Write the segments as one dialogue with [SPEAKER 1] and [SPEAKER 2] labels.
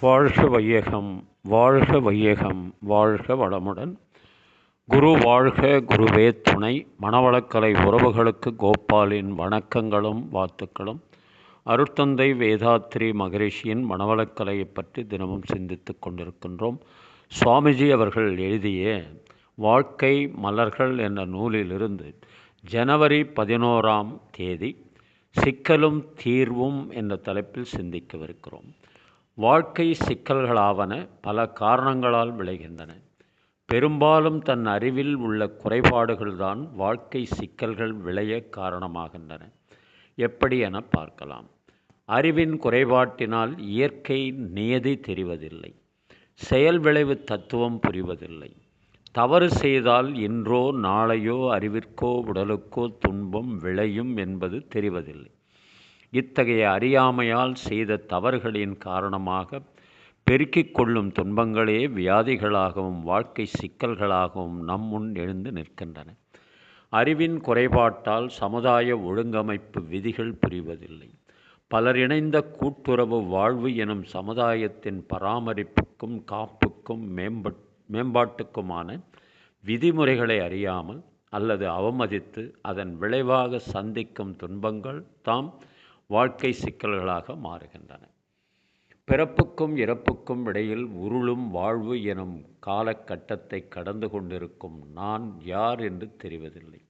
[SPEAKER 1] வாழ்க வையகம் வாழ்க வையகம் வாழ்க வளமுடன். குரு வாழ்க குருவே துணை. மணவளக்கலை உறவுகளுக்கு கோபாலின் வணக்கங்களும் வாழ்த்துக்களும். அருட்தந்தை வேதாத்ரி மகரிஷியின் மணவளக்கலையை பற்றி தினமும் சிந்தித்து கொண்டிருக்கின்றோம். சுவாமிஜி அவர்கள் எழுதிய வாழ்க்கை மலர்கள் என்ற நூலிலிருந்து ஜனவரி பதினோராம் தேதி சிக்கலும் தீர்வும் என்ற தலைப்பில் சிந்திக்கவிருக்கிறோம். வாழ்க்கை சிக்கல்களாவன பல காரணங்களால் விளைகின்றன. பெரும்பாலும் தன் அறிவில் உள்ள குறைபாடுகள்தான் வாழ்க்கை சிக்கல்கள் விளைய காரணமாகின்றன. எப்படி என பார்க்கலாம். அறிவின் குறைபாட்டினால் இயற்கை நியதி தெரிவதில்லை. செயல் விளைவு தத்துவம் புரிவதில்லை. தவறு செய்தால் இன்றோ நாளையோ அறிவிற்கோ உடலுக்கோ துன்பம் விளையும் என்பது தெரிவதில்லை. இத்தகைய அறியாமையால் செய்த தவறுகளின் காரணமாக பெருக்கிக் கொள்ளும் துன்பங்களே வியாதிகளாகவும் வாழ்க்கை சிக்கல்களாகவும் நம் முன் எழுந்து நிற்கின்றன. அறிவின் குறைபாட்டால் சமுதாய ஒழுங்கமைப்பு விதிகள் புரிவதில்லை. பலர் இணைந்த கூட்டுறவு வாழ்வு எனும் சமுதாயத்தின் பராமரிப்புக்கும் காப்புக்கும் மேம்பட் மேம்பாட்டுக்குமான விதிமுறைகளை அறியாமல் அல்லது அவமதித்து அதன் விளைவாக சந்திக்கும் துன்பங்கள் தாம் வாழ்க்கை சிக்கல்களாக மாறுகின்றன. பிறப்புக்கும் இறப்புக்கும் இடையில் உருளும் வாழ்வு எனும் காலகட்டத்தை கடந்து கொண்டிருக்கும் நான் யார் என்று தெரிவதில்லை.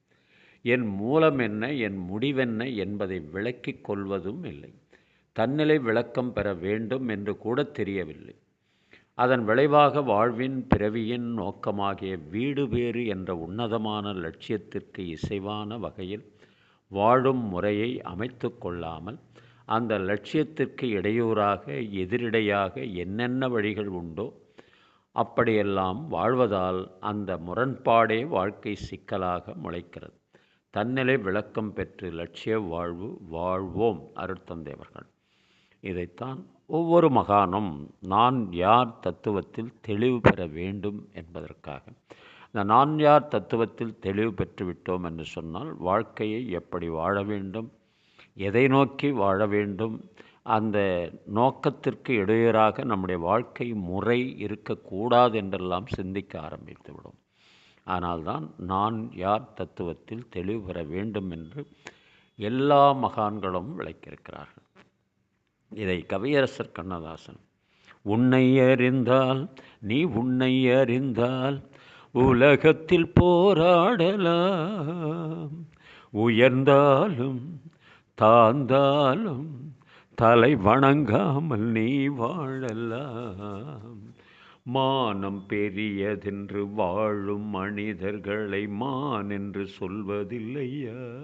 [SPEAKER 1] என் மூலம் என்ன என் முடிவென்ன என்பதை விளக்கிக் கொள்வதும் இல்லை. தன்னிலை விளக்கம் பெற வேண்டும் என்று கூட தெரியவில்லை. அதன் விளைவாக வாழ்வின் பிறவியின் நோக்கமாகிய வீடு வேறு என்ற உன்னதமான லட்சியத்திற்கு இசைவான வகையில் வாழும் முறையை அமைத்து கொள்ளாமல் அந்த லட்சியத்திற்கு இடையூறாக எதிரிடையாக என்னென்ன வழிகள் உண்டோ அப்படியெல்லாம் வாழ்வதால் அந்த முரண்பாடே வாழ்க்கை சிக்கலாக முளைக்கிறது. தன்னிலை விளக்கம் பெற்று லட்சிய வாழ்வு வாழ்வோம் அருட்தந்தைவர்கள் இதைத்தான் ஒவ்வொரு மகானும் நான் யார் தத்துவத்தில் தெளிவு பெற வேண்டும்? என்பதற்காக இந்த நான் யார் தத்துவத்தில் தெளிவு பெற்றுவிட்டோம் என்று சொன்னால் வாழ்க்கையை எப்படி வாழ வேண்டும் எதை நோக்கி வாழ வேண்டும் அந்த நோக்கத்திற்கு இடையராக நம்முடைய வாழ்க்கை முறை இருக்கக்கூடாது என்றெல்லாம் சிந்திக்க ஆரம்பித்து விடும். ஆனால்தான் நான் யார் தத்துவத்தில் தெளிவு பெற வேண்டும் என்று எல்லா மகான்களும் விளக்கியிருக்கிறார்கள். இதை கவியரசர் கண்ணதாசன் உன்னை அறிந்தால் நீ உன்னை அறிந்தால் உலகத்தில் போராடலாம். உயர்ந்தாலும் தாழ்ந்தாலும் தலை வணங்காமல் நீ வாழலாம். மானம் பெரியதென்று வாழும் மனிதர்களை மான் என்று சொல்வதில்லையா?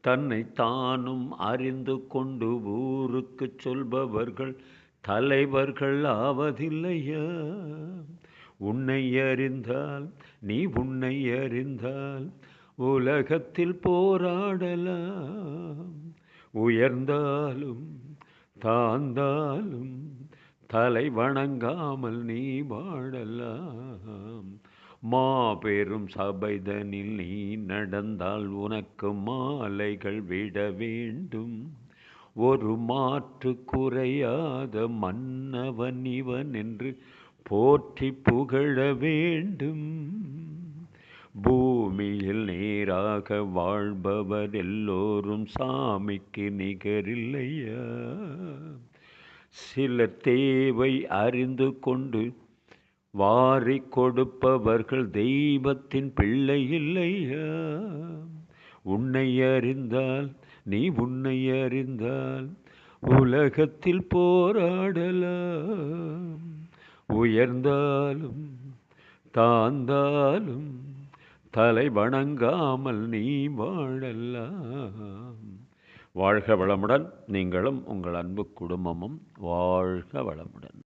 [SPEAKER 1] தன்னை தானும் அறிந்து கொண்டு ஊருக்கு சொல்பவர்கள் தலைவர்கள் ஆவதில்லையா? உன்னை அறிந்தால் நீ உன்னை அறிந்தால் உலகத்தில் போராடலாம். உயர்ந்தாலும் தாழ்ந்தாலும் தலை வணங்காமல் நீ வாழலாம். மாபெரும் சபைதனில் நீ நடந்தால் உனக்கு மாலைகள் விட வேண்டும். ஒரு மாற்று குறையாத மன்னவன் இவன் என்று போற்றி புகழ வேண்டும். பூமியில் நேராக வாழ்பவர் எல்லோரும் சாமிக்கு நிகரில்லையா? சில தேவை அறிந்து கொண்டு வாரி கொடுப்பவர்கள் தெய்வத்தின் பிள்ளை இல்லையா? உன்னை அறிந்தால் நீ உன்னை அறிந்தால் உலகத்தில் போராடலாம். உயர்ந்தாலும் தாழ்ந்தாலும் தலை வணங்காமல் நீ வாழலாம். வாழ்க வளமுடன். நீங்களும் உங்கள் அன்பு குடும்பமும் வாழ்க வளமுடன்.